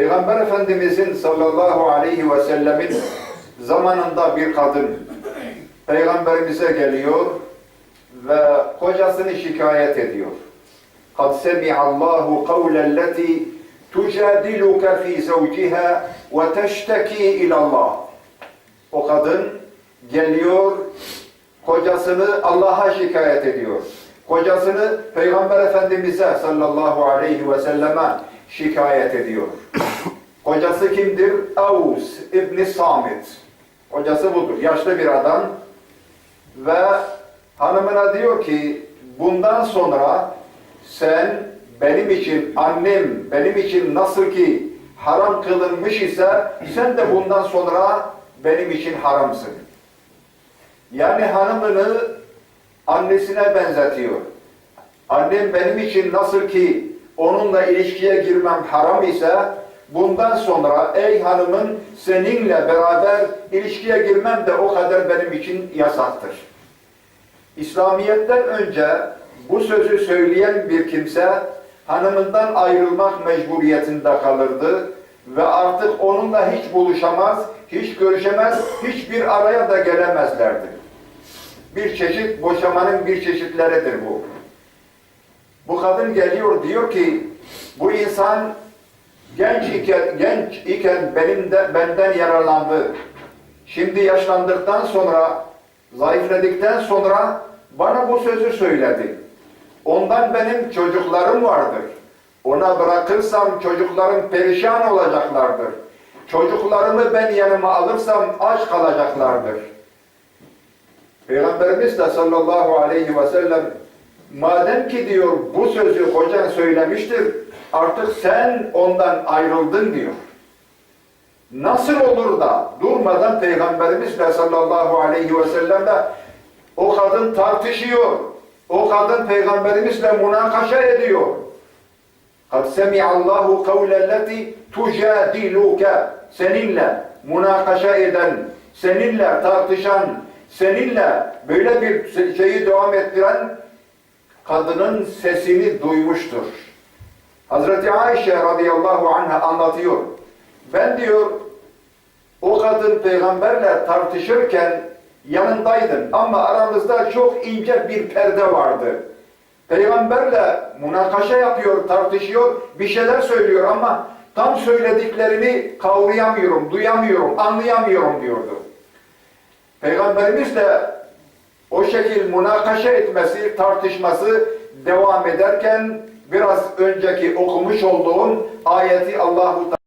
Peygamber Efendimizin sallallahu aleyhi ve sellemin zamanında bir kadın Peygamberimize geliyor ve kocasını şikayet ediyor. قَدْ سَمِعَ اللّٰهُ قَوْلَ الَّتِي تُجَادِلُكَ ف۪ي زَوْجِهَا وَتَشْتَك۪ي اِلَى اللّٰهِ O kadın geliyor, kocasını Allah'a şikayet ediyor. Kocasını Peygamber Efendimiz'e sallallahu aleyhi ve selleme şikayet ediyor. Kocası kimdir? Avus İbni Samit. Kocası budur. Yaşlı bir adam. Ve hanımına diyor ki bundan sonra sen benim için annem benim için nasıl ki haram kılınmış ise sen de bundan sonra benim için haramsın. Yani hanımını annesine benzetiyor. Annem benim için nasıl ki onunla ilişkiye girmem haram ise bundan sonra ey hanımın seninle beraber ilişkiye girmem de o kadar benim için yasaktır. İslamiyet'ten önce bu sözü söyleyen bir kimse hanımından ayrılmak mecburiyetinde kalırdı ve artık onunla hiç buluşamaz, hiç görüşemez, hiçbir araya da gelemezlerdi. Bir çeşit boşamanın bir çeşitleridir bu. Bu kadın geliyor diyor ki bu insan genç iken, genç iken benim de, benden yararlandı. Şimdi yaşlandıktan sonra, zayıfladıktan sonra bana bu sözü söyledi. Ondan benim çocuklarım vardır. Ona bırakırsam çocuklarım perişan olacaklardır. Çocuklarımı ben yanıma alırsam aç kalacaklardır. Peygamberimiz de sallallahu aleyhi ve sellem madem ki diyor bu sözü kocan söylemiştir artık sen ondan ayrıldın diyor. Nasıl olur da durmadan Peygamberimiz de sallallahu aleyhi ve sellem de o kadın tartışıyor. O kadın Peygamberimizle münakaşa ediyor. قَدْ سَمِعَ اللّٰهُ قَوْلَ الَّتِي تُجَادِلُكَ Seninle münakaşa eden, seninle tartışan, seninle böyle bir şeyi devam ettiren kadının sesini duymuştur. Hazreti Ayşe radıyallahu anha anlatıyor. Ben diyor o kadın peygamberle tartışırken yanındaydım ama aramızda çok ince bir perde vardı. Peygamberle münakaşa yapıyor, tartışıyor, bir şeyler söylüyor ama tam söylediklerini kavrayamıyorum, duyamıyorum, anlayamıyorum diyordu. Peygamberimiz de o şekil münakaşa etmesi, tartışması devam ederken biraz önceki okumuş olduğum ayeti Allahu